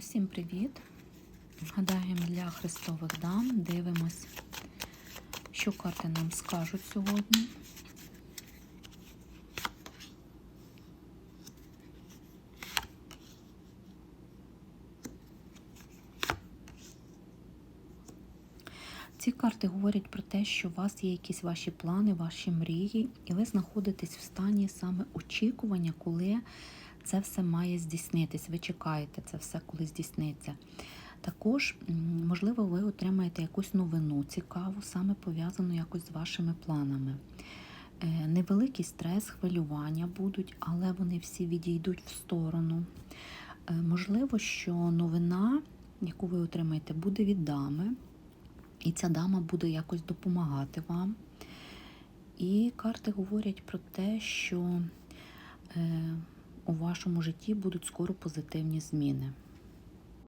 Усім привіт! Гадаємо для Христових дам. Дивимось, що карти нам скажуть сьогодні. Ці карти говорять про те, що у вас є якісь ваші плани, ваші мрії, і ви знаходитесь в стані саме очікування, коли це все має здійснитись. Ви чекаєте це все, коли здійсниться. Також, можливо, ви отримаєте якусь новину цікаву, саме пов'язану якось з вашими планами. Е, Невеликий стрес, хвилювання будуть, але вони всі відійдуть в сторону. Е, Можливо, що новина, яку ви отримаєте, буде від дами, і ця дама буде якось допомагати вам. І карти говорять про те, що е, вашому житті будуть скоро позитивні зміни.